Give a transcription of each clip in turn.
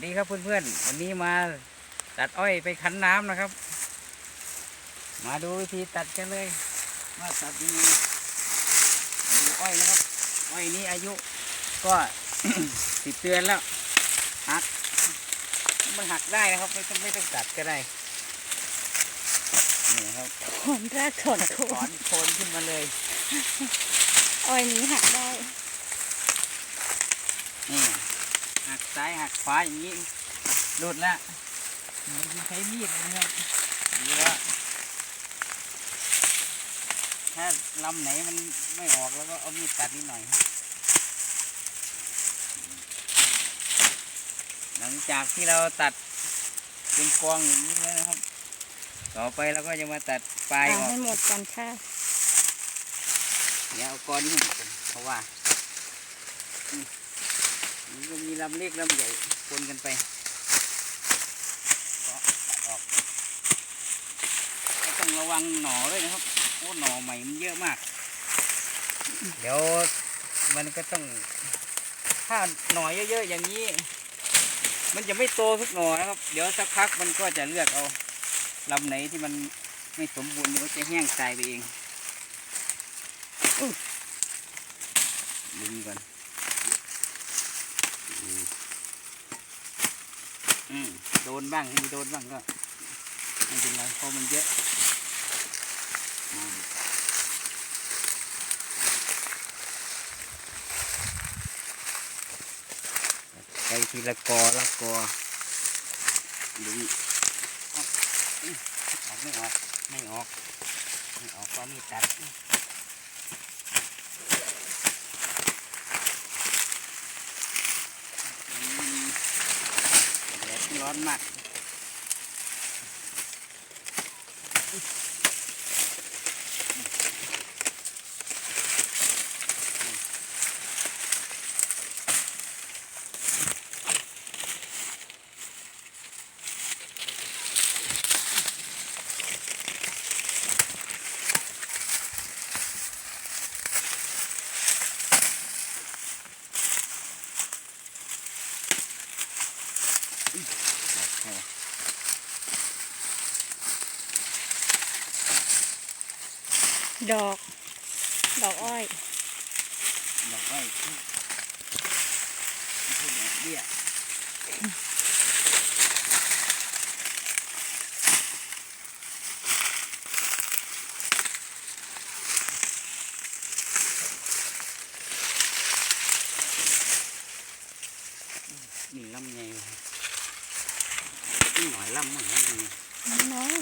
สดีครับเพื่อนๆ วันนี้มาตัดอ้อยไปคั้นน้ำนะครับ มาดูวิธีตัดกันเลยว่าตัดยังไงมาดูอ้อยนะครับ อ้อยนี้อายุก็สิบเดือนแล้วหัก มันหักได้นะครับ ไม่ต้องไม่ต้องตัดก็ได้ นี่นะครับถอนรากถอนโคถอนนโคนขึ้นมาเลย อ้อยนี้หักได้ นี่หัก ซ้ายหักขวาอย่างนี้หลุดละไม่ได้ใช้มีดเลยนะครับดีแล้วถ้าลำไหนมันไม่ออกแล้วก็เอามีดตัดนิดหน่อย หลังจากที่เราตัดเป็นกองอย่างนี้แล้วนะครับ ต่อไปเราก็จะมาตัดปลายอเอาอกให้หมดกันค่ะเดี๋ยวเอากอนี้มาก่อนเพราะว่าอืมมัน ก็มีลำเล็กลำใหญ่ปนกันไปก็ตัดออกต้องระวังหน่อด้วยนะครับโอ้หน่อใหม่มันเยอะมาก เดี๋ยวมันก็ต้องถ้าหน่อเยอะๆอย่างนี้ มันจะไม่โตทุกหน่อนะครับ เดี๋ยวสักพักมันก็จะเลือกเอาลำไหนที่มันไม่สมบูรณ์มันก็จะแห้งตายไปเองดึงก่อนอืมอืม โดนบ้างมีโดนบ้างก็ไม่เป็นไรเพราะมันเยอะอืมไปทีละกอละกอดึงออกอื้อออกไม่ออก ไม่ออก ไม่ออกก็มีตัด อืมแดด ร้อนมาก ดอก ดอกอ้อย ดอกไม้ไม่ใช่ดอกเบี้ยนี่ลำไงนี่หน่อยลำมั่งนี่น้อย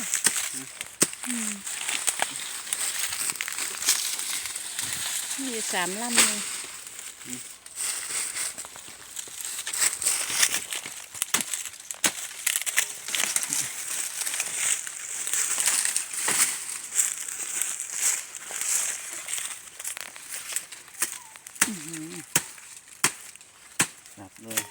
อืม มีสามลำเลยหนักเลย